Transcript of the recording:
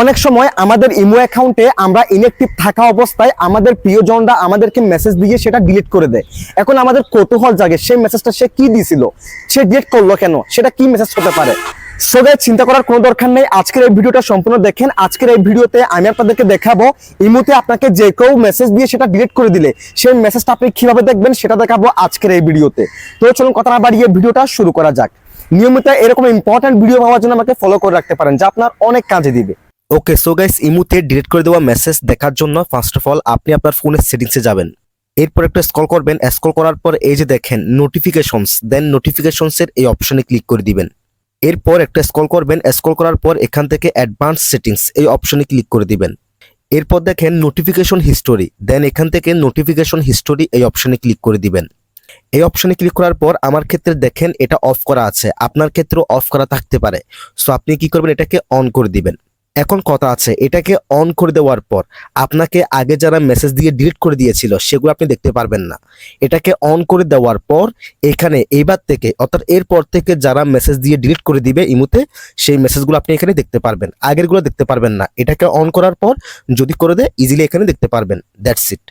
অনেক সময় আমাদের ইমো অ্যাকাউন্টে আমরা ইনঅ্যাক্টিভ থাকা অবস্থায় আমাদের প্রিয়জনরা আমাদেরকে মেসেজ দিয়ে সেটা ডিলিট করে দেয়। এখন আমাদের কৌতূহল জাগে, সেই মেসেজটা সে কি দিছিল? সে ডিলিট করল কেন? সেটা কি মেসেজ হতে পারে? সো চিন্তা করার কোনো দরকার নেই। আজকের এই ভিডিওটা সম্পূর্ণ দেখেন। আজকের এই ভিডিওতে আমি আপনাদেরকে দেখাবো ইমোতে আপনাকে যে কেউ মেসেজ দিয়ে সেটা ডিলিট করে দিলে, সেই মেসেজটা আপনি কীভাবে দেখবেন সেটা দেখাবো আজকের এই ভিডিওতে। তো চলুন কথা না বাড়িয়ে ভিডিওটা শুরু করা যাক। নিয়মিত এরকম ইম্পর্টেন্ট ভিডিও পাওয়ার জন্য আমাকে ফলো করে রাখতে পারেন, যা আপনার অনেক কাজে দিবে। ওকে সো গাইস ইমুতে ডিলিট করে দেওয়া মেসেজ দেখার জন্য ফার্স্ট অফ অল আপনি আপনার ফোনের সেটিংসে যাবেন। এরপর একটা স্ক্রল করবেন। স্ক্রল করার পর এই যে দেখেন নোটিফিকেশনস দেন নোটিফিকেশনসের এই অপশনে ক্লিক করে দিবেন। এরপর একটা স্ক্রল করবেন। স্ক্রল করার পর এখান থেকে অ্যাডভান্স সেটিংস এই অপশনে ক্লিক করে দিবেন। এরপর দেখেন নোটিফিকেশন হিস্টোরি দেন এখান থেকে নোটিফিকেশন হিস্টোরি এই অপশনে ক্লিক করে দিবেন। এই অপশনে ক্লিক করার পর আমার ক্ষেত্রে দেখেন, এটা অফ করা আছে। আপনার ক্ষেত্রেও অফ করা থাকতে পারে। সো আপনি কি করবেন, এটাকে অন করে দিবেন। এখন কথা আছে, এটাকে অন করে দেওয়ার পর আপনাকে আগে যারা মেসেজ দিয়ে ডিলিট করে দিয়েছিল, সেগুলো আপনি দেখতে পারবেন না। এটাকে অন করে দেওয়ার পর এখানে এইবার থেকে, অর্থাৎ এরপর থেকে যারা মেসেজ দিয়ে ডিলিট করে দিবে ইমুতে সেই মেসেজগুলো আপনি এখানে দেখতে পারবেন। আগেরগুলো দেখতে পারবেন না। এটাকে অন করার পর যদি করে দেয় ইজিলি এখানে দেখতে পারবেন। That's it